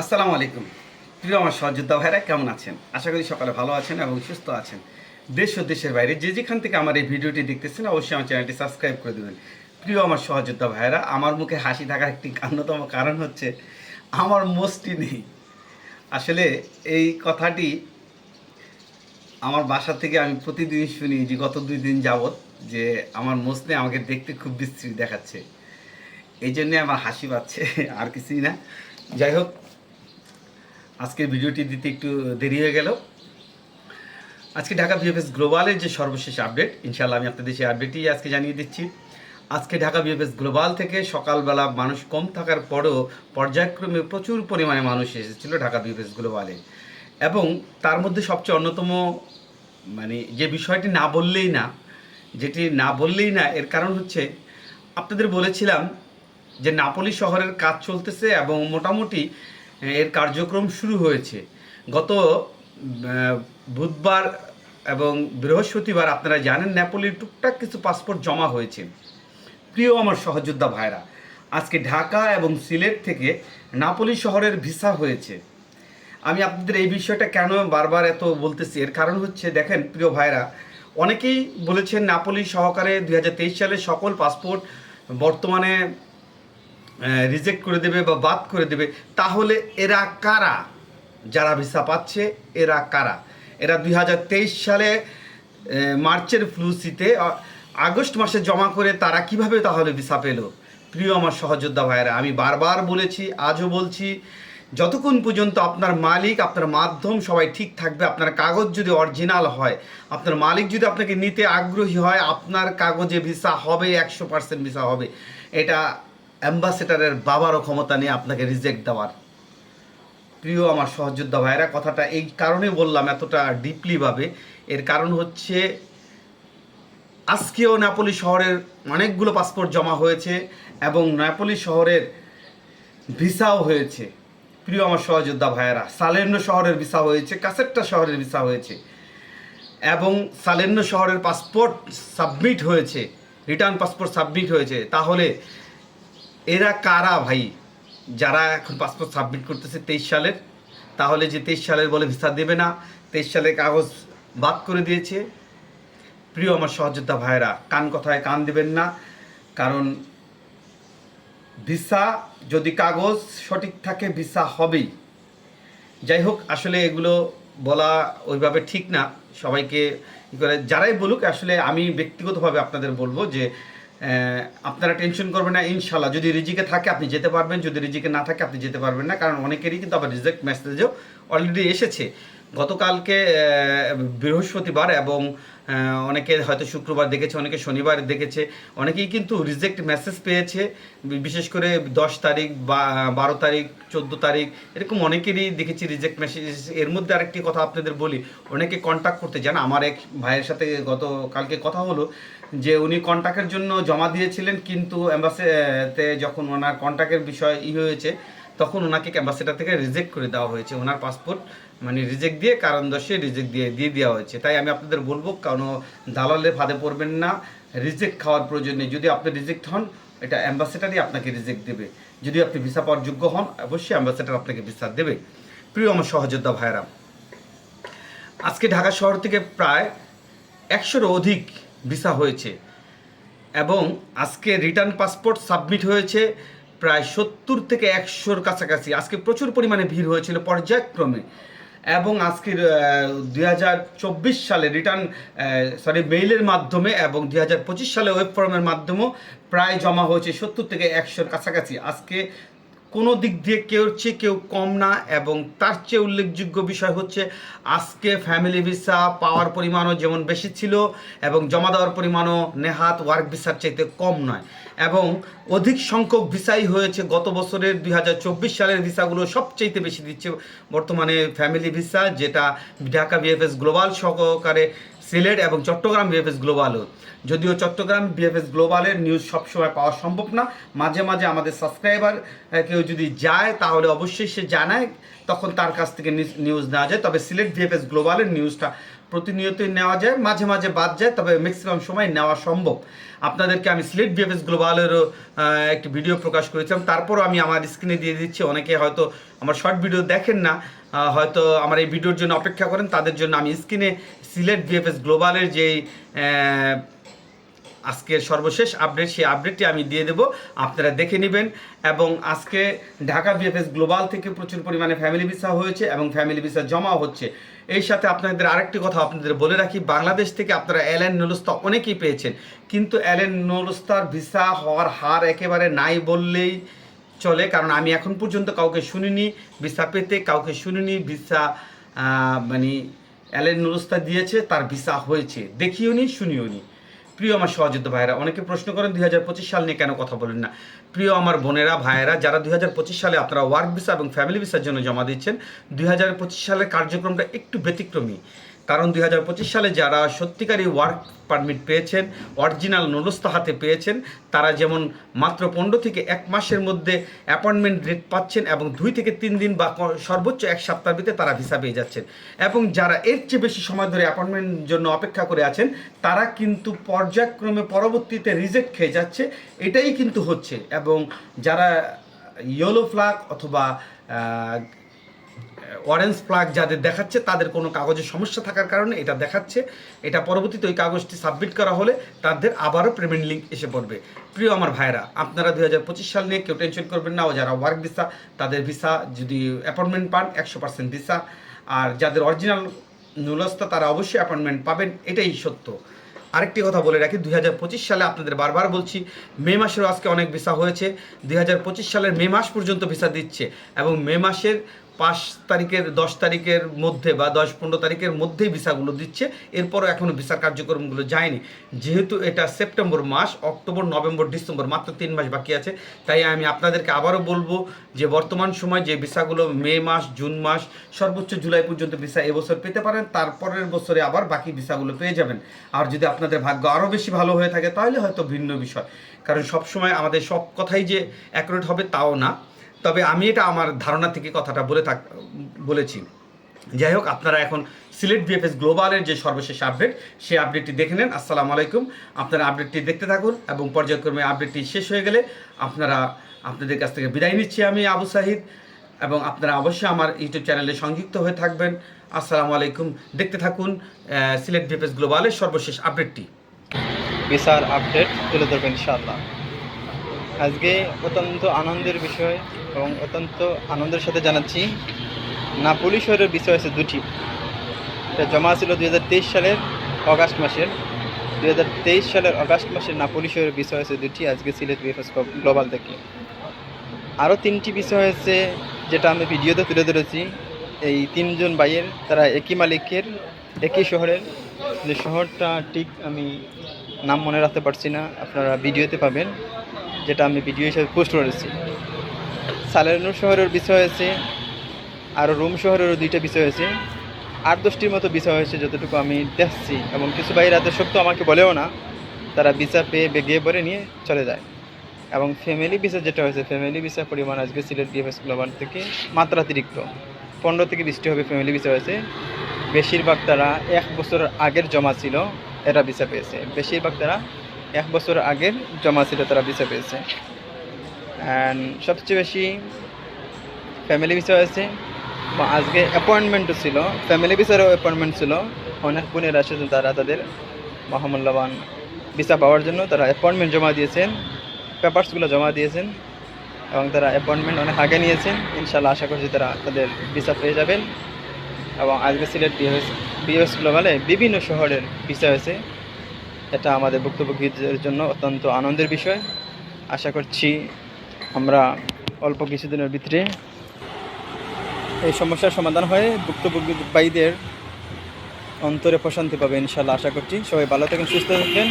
আসসালামু আলাইকুম। প্রিয় আমার সহযোদ্ধা ভাইরা, কেমন আছেন? আশা করি সকালে ভালো আছেন এবং সুস্থ আছেন। দেশ ও দেশের বাইরে যে যেখান থেকে আমার এই ভিডিওটি দেখতেছেন, অবশ্যই আমার চ্যানেলটি সাবস্ক্রাইব করে দেবেন। প্রিয় আমার সহযোদ্ধা ভাইরা, আমার মুখে হাসি থাকার একটি অন্যতম কারণ হচ্ছে আমার মোস্টই নেই। আসলে এই কথাটি আমার বাসা থেকে আমি প্রতিদিন শুনি যে গত দুই দিন যাবৎ যে আমার মোস্টে আমাকে দেখতে খুব বিশ্রী দেখাচ্ছে। এই জন্যে আমার হাসি পাচ্ছে, আর কিছুই না। যাই হোক আজকের ভিডিওটি দিতে একটু দেরি হয়ে গেল। আজকে ঢাকা বিএফএস গ্লোবালের যে সর্বশেষ আপডেট ইনশাল্লাহ আমি আপনাদের সেই আপডেটই আজকে জানিয়ে দিচ্ছি। আজকে ঢাকা বিএফএস গ্লোবাল থেকে সকালবেলা মানুষ কম থাকার পরেও পর্যায়ক্রমে প্রচুর পরিমাণে মানুষ এসেছিল ঢাকা বিএফএস গ্লোবালে এবং তার মধ্যে সবচেয়ে অন্যতম মানে যে বিষয়টি না বললেই না, যেটি না বললেই না, এর কারণ হচ্ছে আপনাদের বলেছিলাম যে নাপোলি শহরের কাজ চলতেছে এবং মোটামুটি এর কার্যক্রম শুরু হয়েছে। গত বুধবার এবং বৃহস্পতিবার আপনারা জানেন নেপোলির টুকটাক কিছু পাসপোর্ট জমা হয়েছে। প্রিয় আমার সহযোদ্ধা ভাইরা, আজকে ঢাকা এবং সিলেট থেকে নাপোলি শহরের ভিসা হয়েছে। আমি আপনাদের এই বিষয়টা কেন বারবার এত বলতেছি? এর কারণ হচ্ছে, দেখেন প্রিয় ভাইরা, অনেকেই বলেছেন নাপোলি সহকারে দুই হাজার তেইশ সালে সকল পাসপোর্ট বর্তমানে রিজেক্ট করে দেবে বা বাদ করে দেবে, তাহলে এরা কারা? যারা ভিসা পাচ্ছে, এরা কারা? এরা দুই হাজার তেইশ সালে মার্চের ফ্লুসিতে আগস্ট মাসে জমা করে তারা কীভাবে তাহলে ভিসা পেল? প্রিয় আমার সহযোদ্ধা ভাইয়েরা, আমি বারবার বলেছি, আজও বলছি, যতক্ষণ পর্যন্ত আপনার মালিক, আপনার মাধ্যম সবাই ঠিক থাকবে, আপনার কাগজ যদি অরিজিনাল হয়, আপনার মালিক যদি আপনাকে নিতে আগ্রহী হয়, আপনার কাগজে ভিসা হবে, একশো পার্সেন্ট ভিসা হবে। এটা অ্যাম্বাসেডারের বাবারও ক্ষমতা নেই আপনাকে রিজেক্ট দেওয়ার। প্রিয় আমার সহযোদ্ধা ভাইরা কথাটা এই কারণে বললাম এতটা ডিপলিভাবে এর কারণ হচ্ছে, আজকেও নাপোলি শহরের অনেকগুলো পাসপোর্ট জমা হয়েছে এবং নাপোলি শহরের ভিসাও হয়েছে। প্রিয় আমার সহযোদ্ধা ভাইয়েরা, সালেন্ডো শহরের ভিসা হয়েছে, কাসেট্টা শহরের ভিসা হয়েছে এবং সালেন্ডো শহরের পাসপোর্ট সাবমিট হয়েছে রিটার্ন পাসপোর্ট সাবমিট হয়েছে। তাহলে এরা কারা ভাই? যারা এখন পাসপোর্ট সাবমিট করতেছে তেইশ সালের, তাহলে যে তেইশ সালের বলে ভিসা দেবে না, তেইশ সালের কাগজ বাদ করে দিয়েছে। প্রিয় আমার সহযোদ্ধা ভাইরা কান কথায় কান দিবেন না, কারণ ভিসা যদি কাগজ সঠিক থাকে ভিসা হবেই। যাই হোক, আসলে এগুলো বলা ওইভাবে ঠিক না। সবাইকে যারাই বলুক, আসলে আমি ব্যক্তিগতভাবে আপনাদের বলব যে আপনারা টেনশন করবেন না ইনশাল্লাহ যদি রিজিকে থাকে, আপনি যেতে পারবেন। যদি রিজিকে না থাকে, আপনি যেতে পারবেন না। কারণ অনেকেরই কিন্তু আবার রিজেক্ট মেসেজও অলরেডি এসেছে। গতকালকে বৃহস্পতিবার এবং অনেকে হয়তো শুক্রবার দেখেছে, অনেকে শনিবার দেখেছে, অনেকেই কিন্তু রিজেক্ট মেসেজ পেয়েছে বিশেষ করে দশ তারিখ বা, বারো তারিখ, চোদ্দ তারিখ, এরকম অনেকেরই দেখেছি রিজেক্ট মেসেজ এর মধ্যে আরেকটি কথা আপনাদের বলি, অনেকে কন্ট্যাক্ট করতে চান আমার এক ভাইয়ের সাথে গত কালকে কথা হলো যে, উনি কন্ট্যাক্টের জন্য জমা দিয়েছিলেন, কিন্তু অ্যাম্বাসিতে যখন ওনার কন্ট্যাক্টের বিষয় ই হয়েছে তখন ওনাকে অ্যাম্বাসেডার থেকে রিজেক্ট করে দেওয়া হয়েছে। ওনার পাসপোর্ট মানে রিজেক্ট দিয়ে কারণ দশে রিজেক্ট দিয়ে দিয়ে দেওয়া হয়েছে। তাই আমি আপনাদের বলব কোনো দালালের ফাঁদে পড়বেন না। রিজেক্ট খাওয়ার প্রয়োজন নেই। যদি আপনি রিজেক্ট হন, এটা অ্যাম্বাসেডারই আপনাকে রিজেক্ট দেবে। যদি আপনি ভিসা পাওয়ার যোগ্য হন, অবশ্যই অ্যাম্বাসেডার আপনাকে ভিসা দেবে। প্রিয় আমার সহযোদ্ধা ভাইরা আজকে ঢাকা শহর থেকে প্রায় একশোর অধিক ভিসা হয়েছে এবং আজকে রিটার্ন পাসপোর্ট সাবমিট হয়েছে। প্রায় সত্তর থেকে একশোর কাছাকাছি। আজকে প্রচুর পরিমাণে ভিড় হয়েছিল পর্যায়ক্রমে। এবং আজকের দুই হাজার চব্বিশ সালে রিটার্ন সরি মেইলের মাধ্যমে এবং দুই হাজার পঁচিশ সালে ওয়েব ফর্মের মাধ্যমেও প্রায় জমা হয়েছে সত্তর থেকে একশোর কাছাকাছি। আজকে কোনো দিক দিয়ে কেউ চেয়ে কেউ কম না এবং তার চেয়ে উল্লেখযোগ্য বিষয় হচ্ছে আজকে ফ্যামিলি ভিসা পাওয়ার পরিমাণও যেমন বেশি ছিল এবং জমা দেওয়ার পরিমাণও নেহাত ওয়ার্ক ভিসার চাইতে কম নয়। এবং অধিক সংখ্যক ভিসাই হয়েছে গত বছরের দুই হাজার চব্বিশ সালের ভিসাগুলো সবচাইতে বেশি দিচ্ছে বর্তমানে ফ্যামিলি ভিসা যেটা ঢাকা বিএফএস গ্লোবাল সহকারে সিলেট এবং চট্টগ্রাম বিএফএস গ্লোবালও যদিও চট্টগ্রাম বিএফএস গ্লোবালের নিউজ সবসময় পাওয়া সম্ভব না, মাঝে মাঝে আমাদের সাবস্ক্রাইবার কেউ যদি যায় তাহলে অবশ্যই সে জানায়, তখন তার কাছ থেকে নিউজ নেওয়া যায়। তবে সিলেট বিএফএস গ্লোবালের নিউজটা প্রতিনিয়তই নেওয়া যায়, মাঝে মাঝে বাদ যায়, তবে ম্যাক্সিমাম সময় নেওয়া সম্ভব। আপনাদেরকে আমি সিলেট বিএফএস গ্লোবালেরও একটি ভিডিও প্রকাশ করেছিলাম। তারপরও আমি আমার স্ক্রিনে দিয়ে দিচ্ছি। অনেকে হয়তো আমার শর্ট ভিডিও দেখেন না হয়তো আমার এই ভিডিওর জন্য অপেক্ষা করেন। তাদের জন্য আমি স্ক্রিনে সিলেট বিএফএস গ্লোবালের যেই আজকের সর্বশেষ আপডেট সেই আপডেটটি আমি দিয়ে দেব। আপনারা দেখে নেবেন এবং আজকে ঢাকা বিএফএস গ্লোবাল থেকে প্রচুর পরিমাণে ফ্যামিলি ভিসা হয়েছে এবং ফ্যামিলি ভিসা জমা হচ্ছে। এই সাথে আপনাদের আরেকটি কথা আপনাদের বলে রাখি, বাংলাদেশ থেকে আপনারা এলএন নুলস্তা অনেকেই পেয়েছেন, কিন্তু এলএন নুলস্তার ভিসা হওয়ার হার একেবারে নাই বললেই চলে, কারণ আমি এখন পর্যন্ত কাউকে শুনিনি ভিসা পেতে কাউকে শুনিনি ভিসা মানে এলএন নুলস্তা দিয়েছে, তার ভিসা হয়েছে। দেখিও নি, শুনিও নি। প্রিয় আমার সহযোদ্ধা ভাইয়েরা, অনেকে প্রশ্ন করেন দুই হাজার পঁচিশ সাল নিয়ে কেন কথা বলেন না। প্রিয় আমার বোনেরা, ভাইয়েরা, যারা দুই হাজার পঁচিশ সালে আপনারা ওয়ার্ক ভিসা এবং ফ্যামিলি ভিসার জন্য জমা দিচ্ছেন, দুই হাজার পঁচিশ সালের কার্যক্রমটা একটু ব্যতিক্রমী। কারণ দুই হাজার পঁচিশ সালে যারা সত্যিকারই ওয়ার্ক পারমিট পেয়েছেন অরিজিনাল নলস্তা হাতে পেয়েছেন, তারা যেমন মাত্র পনেরো থেকে এক মাসের মধ্যে অ্যাপয়েন্টমেন্ট ডেট পাচ্ছেন এবং দুই থেকে তিন দিন বা সর্বোচ্চ এক সপ্তাহের ভিতরে তারা ভিসা পেয়ে যাচ্ছেন। এবং যারা এর চেয়ে বেশি সময় ধরে অ্যাপয়েন্টমেন্ট জন্য অপেক্ষা করে আছেন, তারা কিন্তু পর্যায়ক্রমে পরবর্তীতে রিজেক্ট খেয়ে যাচ্ছে। এটাই কিন্তু হচ্ছে এবং যারা ইয়েলো ফ্লাগ অথবা অরেঞ্জ ফ্ল্যাগ যাদের দেখাচ্ছে, তাদের কোনো কাগজের সমস্যা থাকার কারণে এটা দেখাচ্ছে। এটা পরবর্তীতে ওই কাগজটি সাবমিট করা হলে তাদের আবারও পেমেন্ট লিঙ্ক এসে পড়বে। প্রিয় আমার ভাইরা আপনারা দুই হাজার পঁচিশ সাল নিয়ে কেউ টেনশন করবেন না, ও যারা ওয়ার্ক ভিসা তাদের ভিসা যদি অ্যাপয়েন্টমেন্ট পান, একশো পার্সেন্ট ভিসা আর যাদের অরিজিনাল নুলস্তা তারা অবশ্যই অ্যাপয়েন্টমেন্ট পাবেন, এটাই সত্য। আরেকটি কথা বলে রাখি, দুই হাজার পঁচিশ সালে আপনাদের বারবার বলছি, মে মাসেরও আজকে অনেক ভিসা হয়েছে। দুই হাজার পঁচিশ সালের মে মাস পর্যন্ত ভিসা দিচ্ছে এবং মে মাসের পাঁচ তারিখের, দশ তারিখের মধ্যে বা দশ পনেরো তারিখের মধ্যেই ভিসাগুলো দিচ্ছে। এরপরও এখনও ভিসার কার্যক্রমগুলো যায়নি। যেহেতু এটা সেপ্টেম্বর মাস, অক্টোবর, নভেম্বর, ডিসেম্বর মাত্র তিন মাস বাকি আছে। তাই আমি আপনাদেরকে আবারও বলব যে বর্তমান সময় যে ভিসাগুলো মে মাস, জুন মাস, সর্বোচ্চ জুলাই পর্যন্ত ভিসা এবছর পেতে পারেন তারপরের বছরে আবার বাকি ভিসাগুলো পেয়ে যাবেন। আর যদি আপনাদের ভাগ্য আরও বেশি ভালো হয়ে থাকে, তাহলে হয়তো ভিন্ন বিষয়। কারণ সবসময় আমাদের সব কথাই যে অ্যাকুরেট হবে তাও না। তবে আমি এটা আমার ধারণা থেকে কথাটা বলে থাক, বলেছি। যাই হোক, আপনারা এখন সিলেট বিএফএস গ্লোবালের যে সর্বশেষ আপডেট, সেই আপডেটটি দেখে নেন। আসসালামু আলাইকুম। আপনারা আপডেটটি দেখতে থাকুন এবং পর্যায়ক্রমে আপডেটটি শেষ হয়ে গেলে আপনারা, আপনাদের কাছ থেকে বিদায় নিচ্ছি আমি আবু সাহিদ এবং আপনারা অবশ্যই আমার ইউটিউব চ্যানেলে সংযুক্ত হয়ে থাকবেন। আসসালামু আলাইকুম। দেখতে থাকুন সিলেট বিএফএস গ্লোবালের সর্বশেষ আপডেটটি। ভিসার আপডেট তুলে ধরবেন ইনশাআল্লাহ। আজকে অত্যন্ত আনন্দের বিষয় এবং অত্যন্ত আনন্দের সাথে জানাচ্ছি নাপোলি শহরের বিষয় আছে দুটি। এটা জমা ছিল দু হাজার তেইশ সালের অগাস্ট মাসের। দু হাজার তেইশ সালের অগাস্ট মাসের নাপোলি শহরের বিষয় আছে দুটি, আজকে সিলেট বিএফএস গ্লোবাল থেকে। আরও তিনটি বিষয় হয়েছে, যেটা আমি ভিডিওতে তুলে ধরেছি। এই তিনজন ভাইয়ের, তারা একই মালিকের, একই শহরের। যে শহরটা ঠিক আমি নাম মনে রাখতে পারছি না, আপনারা ভিডিওতে পাবেন, যেটা আমি ভিডিও হিসেবে পোস্ট করেছি। সালেরনুর শহরের বিষয় হয়েছে আর রোম শহরেরও দুইটা বিষয় হয়েছে। আট দশটির মতো বিষয় হয়েছে যতটুকু আমি দেখছি এবং কিছু বাইরে এত সত্য আমাকে বলেও না, তারা ভিসা পেয়ে বেগিয়ে পরে নিয়ে চলে যায়। এবং ফ্যামিলি ভিসা যেটা হয়েছে ফ্যামিলি ভিসা পরিমাণ আজকে সিলেট ডিএফএস গ্লোবাল থেকে মাত্রাতিরিক্ত। পনেরো থেকে বিশটি হবে ফ্যামিলি ভিসা হয়েছে। বেশিরভাগ তারা এক বছর আগের জমা ছিল, এরা ভিসা পেয়েছে। বেশিরভাগ তারা এক বছর আগের জমা ছিল, তারা ভিসা পেয়েছে। অ্যান্ড সবচেয়ে বেশি ফ্যামিলি ভিসা হয়েছে বা আজকে অ্যাপয়েন্টমেন্টও ছিল। ফ্যামিলি ভিসারও অ্যাপয়েন্টমেন্ট ছিল। অনেক বোনেরা এসেছেন তারা, তাদের মহামূল্যবান ভিসা পাওয়ার জন্য। তারা অ্যাপয়েন্টমেন্ট জমা দিয়েছেন পেপারসগুলো জমা দিয়েছেন। এবং তারা অ্যাপয়েন্টমেন্ট অনেক আগে নিয়েছেন। ইনশাল্লাহ আশা করছি তারা তাদের ভিসা পেয়ে যাবেন। এবং আজকে সিলেট বিএস বিএস গ্লোবালে বিভিন্ন শহরের ভিসা হয়েছে। এটা আমাদের ভুক্তভোগীদের জন্য অত্যন্ত আনন্দের বিষয়। আশা করছি আমরা অল্প কিছুদিনের ভিতরে এই সমস্যার সমাধান হয়ে ভুক্তভোগী ভাইদের অন্তরে প্রশান্তি পাবে ইনশাল্লাহ। আশা করছি সবাই ভালো থাকেন, সুস্থ থাকবেন